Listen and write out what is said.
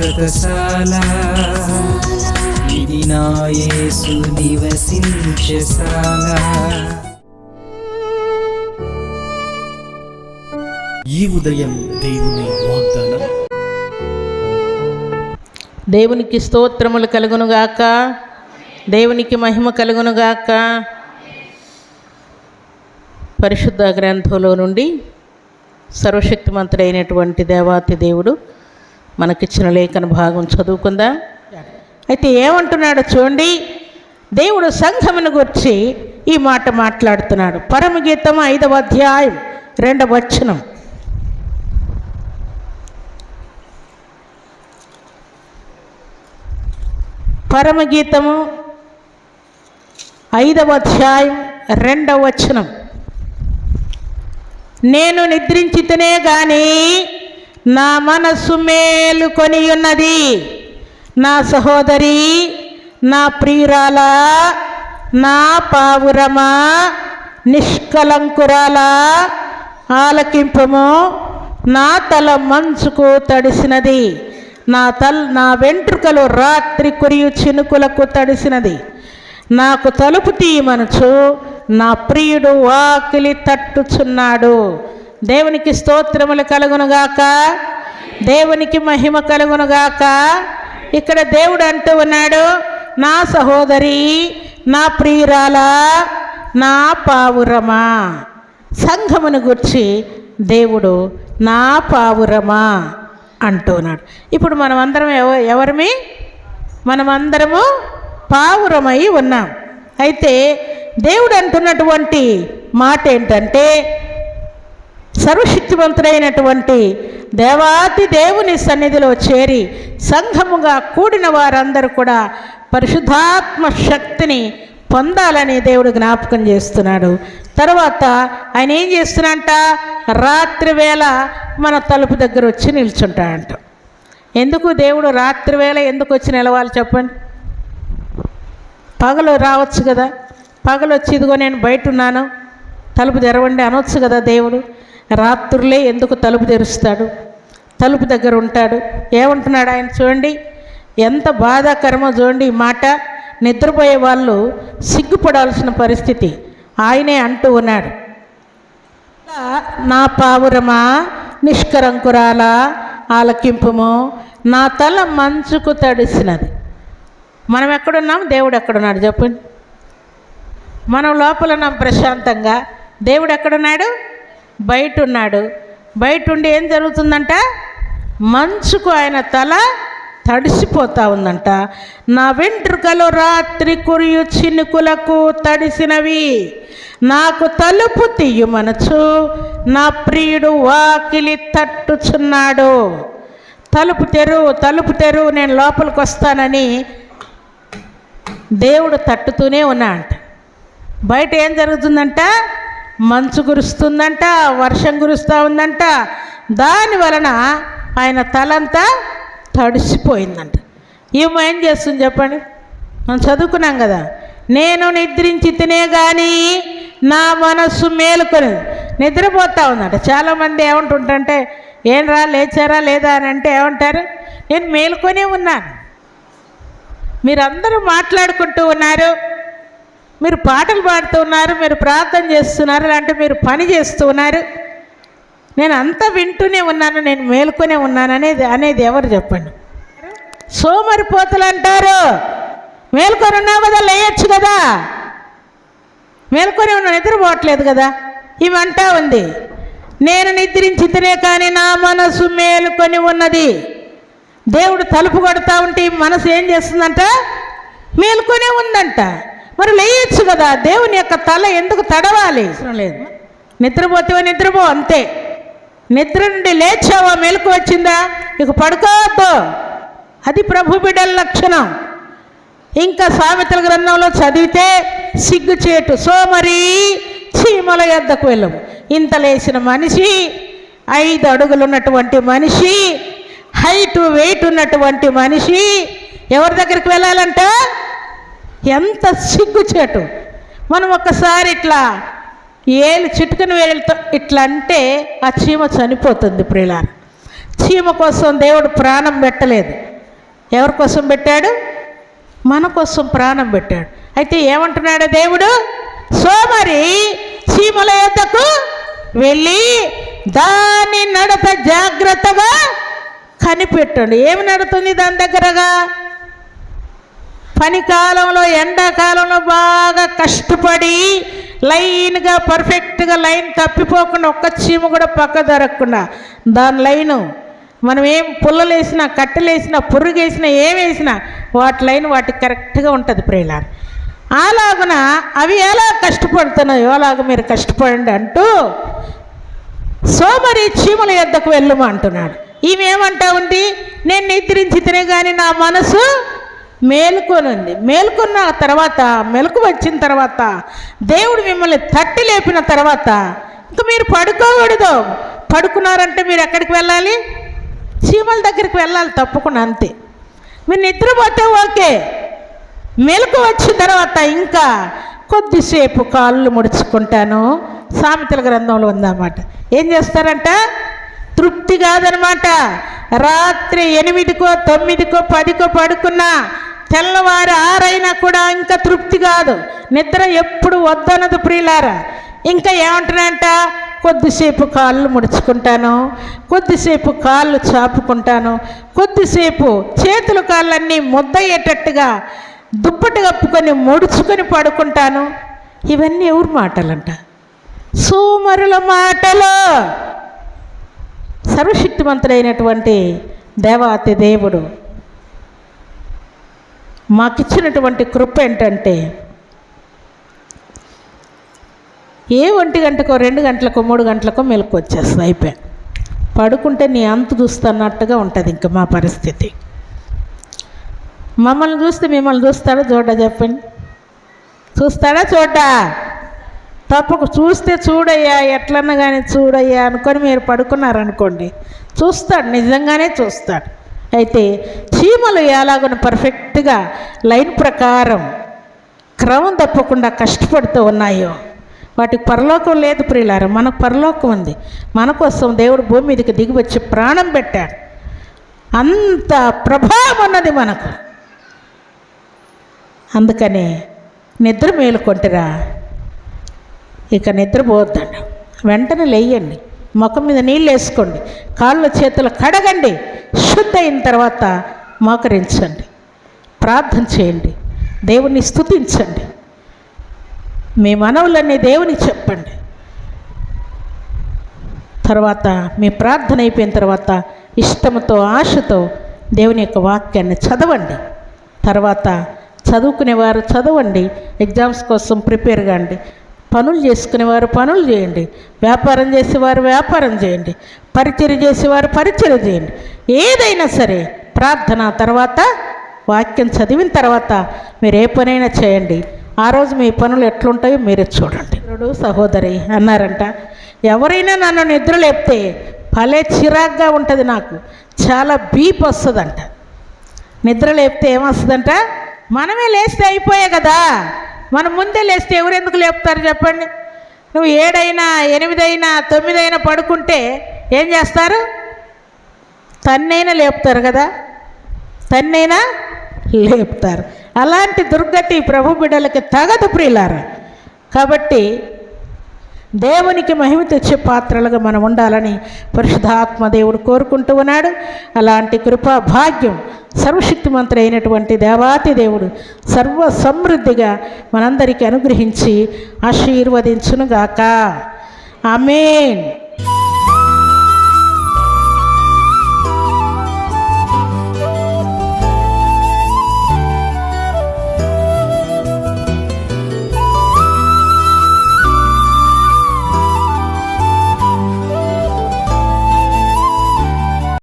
శాశ్వతశాల ఇది నా యేసు నివసించశాల ఈ ఉదయం దేవుని వాగ్దానం. దేవునికి స్తోత్రములు కలుగునుగాక. దేవునికి మహిమ కలుగునుగాక. పరిశుద్ధ గ్రంథంలో నుండి సర్వశక్తిమంతుడైనటువంటి దేవాతి దేవుడు మనకిచ్చిన లేఖన భాగం చదువుకుందాం? అయితే ఏమంటున్నాడు చూడండి. దేవుడు సంఘమును గురించి ఈ మాట మాట్లాడుతున్నాడు. పరమగీతం ఐదవ అధ్యాయం రెండవ వచనం. పరమగీతము ఐదవ అధ్యాయం రెండవ వచనం. నేను నిద్రించితేనే గాని నా మనస్సు మేలుకొని ఉన్నది నా సహోదరి నా ప్రియురాల నా పావురమా నిష్కలంకురాల ఆలకింపము నా తల మంచుకు తడిసినది. నా తల్ నా వెంట్రుకలు రాత్రి కురియు చినుకులకు తడిసినది. నాకు తలుపు తీయమనుచు నా ప్రియుడు వాకిలి తట్టుచున్నాడు. దేవునికి స్తోత్రములు కలుగునుగాక. దేవునికి మహిమ కలుగునుగాక. ఇక్కడ దేవుడు అంటూ ఉన్నాడు నా సహోదరి నా ప్రియురాల నా పావురమా. సంఘమును గుర్చి దేవుడు నా పావురమా అంటున్నాడు ఇప్పుడు మనం అందరం ఎవ ఎవరిమి? మనమందరము పావురమై ఉన్నాం. అయితే దేవుడు అంటున్నటువంటి మాట ఏంటంటే సర్వశక్తివంతుడైనటువంటి దేవాతి దేవుని సన్నిధిలో చేరి సంఘముగా కూడిన వారందరూ కూడా పరిశుద్ధాత్మ శక్తిని పొందాలని దేవుడు జ్ఞాపకం చేస్తున్నాడు. తర్వాత ఆయన ఏం చేస్తున్నట్ట రాత్రి వేళ మన తలుపు దగ్గర వచ్చి నిల్చుంటాడంట. ఎందుకు దేవుడు రాత్రి వేళ ఎందుకు వచ్చి నిలవాలి చెప్పండి? పగలు రావచ్చు కదా. పగలు వచ్చి ఇదిగో నేను బయట ఉన్నాను. తలుపు తెరవండి అనొచ్చు కదా దేవుడు. రాత్రులే ఎందుకు తలుపు తెరుస్తాడు? తలుపు దగ్గర ఉంటాడు. ఏమంటున్నాడు ఆయన చూడండి. ఎంత బాధాకరమో చూడండి ఈ మాట. నిద్రపోయే వాళ్ళు సిగ్గుపడాల్సిన పరిస్థితి. ఆయనే అంటూ ఉన్నాడు. నా పావురమా? నిష్కరంకురాల? ఆలకింపుము? నా తల మంచుకు తడిసినది. మనం ఎక్కడున్నాం? దేవుడు ఎక్కడున్నాడు? చెప్పండి. మనం లోపల ఉన్నాం ప్రశాంతంగా. దేవుడు ఎక్కడున్నాడు? బయట ఉన్నాడు బయట ఉండి ఏం జరుగుతుందంట? మంచుకు ఆయన తల తడిసిపోతా ఉందంట. నా వెంట్రుకలు రాత్రి కురియు చినుకులకు తడిసినవి. నాకు తలుపు తీయమనచు నా ప్రియుడు వాకిలి తట్టుచున్నాడు. తలుపు తెరు తలుపు తెరు నేను లోపలికి వస్తానని దేవుడు తట్టుతూనే ఉన్నా అంట బయట ఏం జరుగుతుందంట? మంచు కురుస్తుందంట వర్షం కురుస్తూ ఉందంట. దాని వలన ఆయన తలంతా తడిసిపోయిందంట. ఈమె ఏం చేస్తుంది చెప్పండి? మనం చదువుకున్నాం కదా. నేను నిద్రించి తినే కానీ నా మనస్సు మేలుకొని నిద్రపోతా ఉందంట. చాలామంది ఏమంటుంటే ఏం రా లేచారా లేదా? అని అంటే ఏమంటారు? నేను మేలుకొనే ఉన్నాను. మీరందరూ మాట్లాడుకుంటూ ఉన్నారు. మీరు పాటలు పాడుతున్నారు మీరు ప్రార్థన చేస్తున్నారు లేదంటే మీరు పని చేస్తున్నారు. నేను అంతా వింటూనే ఉన్నాను నేను మేలుకొనే ఉన్నాను అనేది అనేది ఎవరు చెప్పండి? సోమరిపోతులు అంటారు. మేల్కొని ఉన్నావు కదా లేయచ్చు కదా. మేల్కొని ఉన్నా నిద్రపోవట్లేదు కదా. ఇవంటా ఉంది. నేను నిద్రించితేనే కానీ నా మనసు మేలుకొని ఉన్నది. దేవుడు తలుపు కొడతా ఉంటే ఈ మనసు ఏం చేస్తుందంట? మేలుకొనే ఉందంట. మరి లేయచ్చు కదా దేవుని యొక్క తల ఎందుకు తడవాలి? అవసరం లేదు. నిద్రపోతేవో నిద్రపో అంతే. నిద్ర నుండి లేచావా మెలకు వచ్చిందా? ఇక పడుకోవద్దు. అది ప్రభు బిడ్డల లక్షణం. ఇంకా సామెతల గ్రంథంలో చదివితే సిగ్గుచేటు సోమరి చీమల యొద్దకు వెళ్ళము. ఇంత లేచిన మనిషి ఐదు అడుగులు ఉన్నటువంటి మనిషి హైట్ వెయిట్ ఉన్నటువంటి మనిషి ఎవరి దగ్గరికి వెళ్ళాలంటే? ఎంత సిగ్గుచేటు మనం ఒక్కసారి ఇట్లా ఏలు చిటుకని వేలుతో ఇట్లా అంటే ఆ చీమ చనిపోతుంది ప్రియుల చీమ కోసం దేవుడు ప్రాణం పెట్టలేదు. ఎవరి కోసం పెట్టాడు? మన కోసం ప్రాణం పెట్టాడు. అయితే ఏమంటున్నాడు దేవుడు? సోమరి చీమల యొద్దకు వెళ్ళి దాని నడత జాగ్రత్తగా కనిపెట్టండి. ఏమి నడుతుంది దాని దగ్గరగా? పని కాలంలో ఎండాకాలంలో బాగా కష్టపడి లైన్గా పర్ఫెక్ట్గా లైన్ తప్పిపోకుండా ఒక్క చీమ కూడా పక్క దొరకకుండా దాని లైను మనం ఏం పుల్లలు వేసినా కట్టెలు వేసినా ఏం వేసినా వాటి లైన్ వాటికి కరెక్ట్గా ఉంటుంది ప్రేలా అలాగున అవి ఎలా కష్టపడుతున్నాయో అలాగ మీరు కష్టపడండి అంటూ సోమరి చీమల యొద్దకు వెళ్ళము అంటున్నాడు. ఈమె ఏమంటా ఉంది? నేను నిద్రించితేనే కానీ నా మనసు మేలుకొనుంది మేలుకున్న తర్వాత మెలకు వచ్చిన తర్వాత దేవుడు మిమ్మల్ని తట్టి లేపిన తర్వాత ఇంక మీరు పడుకోకూడదు. పడుకున్నారంటే మీరు ఎక్కడికి వెళ్ళాలి? చీమల దగ్గరికి వెళ్ళాలి తప్పకుండా అంతే. మీరు నిద్రపోతే ఓకే. మెలకు వచ్చిన తర్వాత ఇంకా కొద్దిసేపు కాళ్ళు ముడుచుకుంటాను. సామెతల గ్రంథంలో ఉందన్నమాట. ఏం చేస్తారంట? తృప్తి కాదనమాట రాత్రి ఎనిమిదికో తొమ్మిదికో పదికో పడుకున్నా తెల్లవారు ఆరైనా కూడా ఇంకా తృప్తి కాదు. నిద్ర ఎప్పుడు వద్దనదు ప్రియులారా. ఇంకా ఏమంటున్నాయంట? కొద్దిసేపు కాళ్ళు ముడుచుకుంటాను కొద్దిసేపు కాళ్ళు చాపుకుంటాను కొద్దిసేపు చేతులు కాళ్ళన్నీ ముద్దయ్యేటట్టుగా దుప్పటి కప్పుకొని ముడుచుకొని పడుకుంటాను. ఇవన్నీ ఎవరు మాటలంట? సోమరుల మాటలు. సర్వశక్తిమంతుడైనటువంటి దేవాతి దేవుడు మాకిచ్చినటువంటి కృప ఏంటంటే ఏ ఒంటి గంటకో రెండు గంటలకో మూడు గంటలకో మెలకు వచ్చేస్తుంది అయిపోయా. పడుకుంటే నీ అంతు చూస్తున్నట్టుగా ఉంటుంది ఇంకా మా పరిస్థితి. మమ్మల్ని చూస్తే మిమ్మల్ని చూస్తాడా చూడ చెప్పండి? చూస్తాడా చూడ్డా? తప్పకు చూస్తే చూడయ్యా ఎట్లన్నా కానీ చూడయ్యా అనుకొని మీరు పడుకున్నారనుకోండి చూస్తాడు నిజంగానే చూస్తాడు. అయితే చీమలు ఎలాగో పర్ఫెక్ట్గా లైన్ ప్రకారం క్రమం తప్పకుండా కష్టపడుతూ ఉన్నాయో. వాటికి పరలోకం లేదు ప్రియులారు మనకు పరలోకం ఉంది. మన కోసం దేవుడు భూమి మీదకి దిగి వచ్చి ప్రాణం పెట్టాడు. అంత ప్రభావం ఉన్నది మనకు. అందుకని నిద్ర మేలుకొంటురా. ఇక నిద్రపోద్దండి వెంటనే లేయండి. ముఖం మీద నీళ్ళు వేసుకోండి. కాళ్ళు చేతులు కడగండి. శుద్ధ అయిన తర్వాత మోకరించండి. ప్రార్థన చేయండి. దేవుణ్ణి స్తుతించండి. మీ మనవులన్నీ దేవుని చెప్పండి. తర్వాత మీ ప్రార్థన అయిపోయిన తర్వాత ఇష్టంతో ఆశతో దేవుని యొక్క వాక్యాన్ని చదవండి. తర్వాత చదువుకునేవారు చదవండి. ఎగ్జామ్స్ కోసం ప్రిపేర్ కాండి. పనులు చేసుకునేవారు పనులు చేయండి. వ్యాపారం చేసేవారు వ్యాపారం చేయండి. పరిచయం చేసేవారు పరిచయం చేయండి. ఏదైనా సరే ప్రార్థన తర్వాత వాక్యం చదివిన తర్వాత మీరు ఏ పనైనా చేయండి. ఆ రోజు మీ పనులు ఎట్లుంటాయో మీరే చూడండి. సహోదరి అన్నారంట. ఎవరైనా నన్ను నిద్ర లేపితే భలే చిరాగ్గా ఉంటుంది నాకు. చాలా బీప్ వస్తుందంట. నిద్ర లేపితే ఏమొస్తుందంట? మనమే లేస్తే అయిపోయే కదా. మనం ముందే లేస్తే ఎవరెందుకు లేపుతారు చెప్పండి? నువ్వు ఏడైనా ఎనిమిదైనా తొమ్మిదైనా పడుకుంటే ఏం చేస్తారు? తన్నైనా లేపుతారు కదా? తన్నైనా లేపుతారు. అలాంటి దుర్గతి ప్రభు బిడ్డలకి తగదు ప్రియులారా. కాబట్టి దేవునికి మహిమ తెచ్చే పాత్రలుగా మనం ఉండాలని పరిశుధాత్మ దేవుడు కోరుకుంటూ ఉన్నాడు. అలాంటి కృపా భాగ్యం సర్వశక్తిమంతుడు అయినటువంటి దేవాతి దేవుడు సర్వ సమృద్ధిగా మనందరికీ అనుగ్రహించి ఆశీర్వదించునుగాక. ఆమెన్.